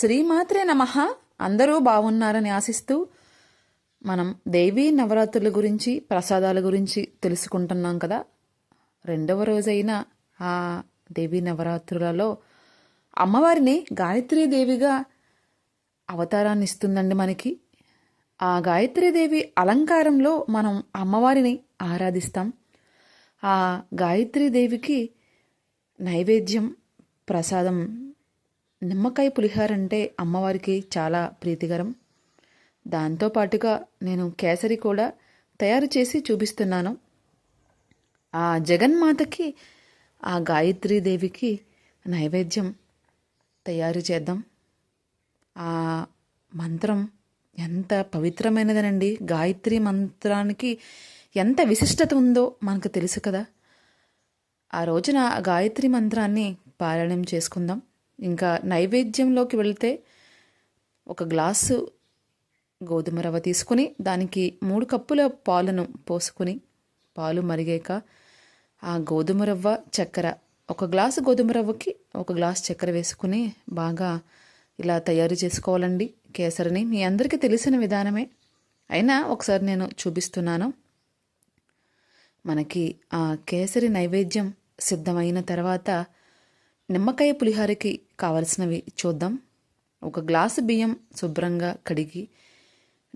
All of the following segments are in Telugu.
శ్రీమాత్రే నమ. అందరూ బాగున్నారని ఆశిస్తూ మనం దేవీ నవరాత్రుల గురించి ప్రసాదాల గురించి తెలుసుకుంటున్నాం కదా. రెండవ రోజైన ఆ దేవీ నవరాత్రులలో అమ్మవారిని గాయత్రీదేవిగా అవతారాన్ని ఇస్తుందండి మనకి. ఆ గాయత్రీదేవి అలంకారంలో మనం అమ్మవారిని ఆరాధిస్తాం. ఆ గాయత్రీదేవికి నైవేద్యం ప్రసాదం నిమ్మకాయ పులిహార అంటే అమ్మవారికి చాలా ప్రీతికరం. దాంతో పాటుగా నేను కేసరి కూడా తయారు చేసి చూపిస్తున్నాను. ఆ జగన్మాతకి ఆ గాయత్రీదేవికి నైవేద్యం తయారు చేద్దాం. ఆ మంత్రం ఎంత పవిత్రమైనదనండి. గాయత్రి మంత్రానికి ఎంత విశిష్టత ఉందో మనకు తెలుసు కదా. ఆ రోజున ఆ గాయత్రి మంత్రాన్ని పారాయణం చేసుకుందాం. ఇంకా నైవేద్యంలోకి వెళితే ఒక గ్లాసు గోధుమ రవ్వ తీసుకుని దానికి మూడు కప్పుల పాలను పోసుకుని పాలు మరిగాక ఆ గోధుమ రవ్వ చక్కెర ఒక గ్లాసు గోధుమ రవ్వకి ఒక గ్లాస్ చక్కెర వేసుకుని బాగా ఇలా తయారు చేసుకోవాలండి కేసరిని. మీ అందరికీ తెలిసిన విధానమే. అయినా ఒకసారి నేను చూపిస్తున్నాను. మనకి ఆ కేసరి నైవేద్యం సిద్ధమైన తర్వాత నిమ్మకాయ పులిహారకి కావలసినవి చూద్దాం. ఒక గ్లాసు బియ్యం శుభ్రంగా కడిగి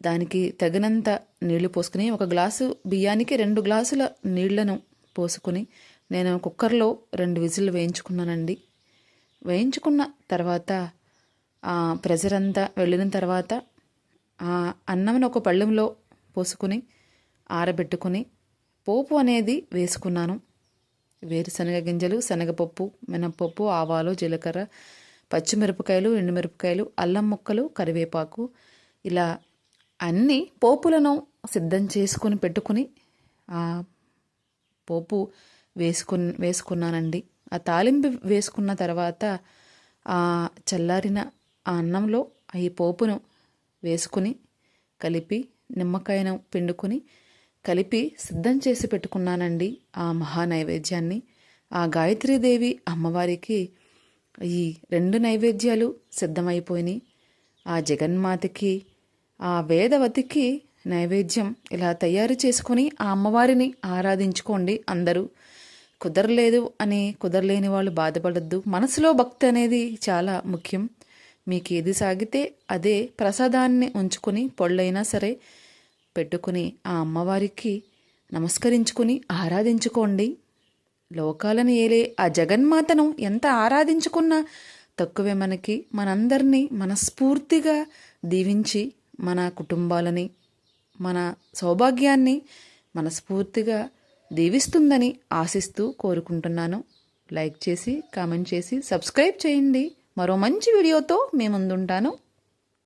దానికి తగినంత నీళ్ళు పోసుకుని ఒక గ్లాసు బియ్యానికి రెండు గ్లాసుల నీళ్ళను పోసుకుని నేను కుక్కర్లో రెండు విజిల్ వేయించుకున్నానండి. వేయించుకున్న తర్వాత ఆ ప్రెజర్ అంతా వెళ్ళిన తర్వాత ఆ అన్నంను ఒక పళ్ళెంలో పోసుకుని ఆరబెట్టుకుని పోపు అనేది వేసుకున్నాను. వేరుశనగ గింజలు శనగపప్పు మినపప్పు ఆవాలు జీలకర్ర పచ్చిమిరపకాయలు ఎండుమిరపకాయలు అల్లం ముక్కలు కరివేపాకు. ఇలా అన్ని పోపులను సిద్ధం చేసుకుని పెట్టుకుని ఆ పోపు వేసుకు వేసుకున్నానండి. ఆ తాలింపు వేసుకున్న తర్వాత ఆ చల్లారిన ఆ అన్నంలో ఈ పోపును వేసుకుని కలిపి నిమ్మకాయను పిండుకొని కలిపి సిద్ధం చేసి పెట్టుకున్నానండి ఆ మహా నైవేద్యాన్ని ఆ గాయత్రీదేవి అమ్మవారికి ఈ రెండు నైవేద్యాలు సిద్ధమైపోయినాయి. ఆ జగన్మాతకి ఆ వేదవతికి నైవేద్యం ఇలా తయారు చేసుకొని ఆ అమ్మవారిని ఆరాధించుకోండి అందరూ. కుదరలేదు అని కుదరలేని వాళ్ళు బాధపడద్దు. మనసులో భక్తి అనేది చాలా ముఖ్యం. మీకు ఏది సాగితే అదే ప్రసాదాన్ని ఉంచుకొని పొళ్ళైనా సరే పెట్టుకుని ఆ అమ్మవారికి నమస్కరించుకుని ఆరాధించుకోండి. లోకాలను ఏలే ఆ జగన్మాతను ఎంత ఆరాధించుకున్నా తక్కువే మనకి మనందరినీ మనస్ఫూర్తిగా దీవించి మన కుటుంబాలని మన సౌభాగ్యాన్ని మనస్ఫూర్తిగా దీవిస్తుందని ఆశిస్తూ కోరుకుంటున్నాను. లైక్ చేసి కామెంట్ చేసి సబ్స్క్రైబ్ చేయండి. మరో మంచి వీడియోతో మీ ముందుంటాను.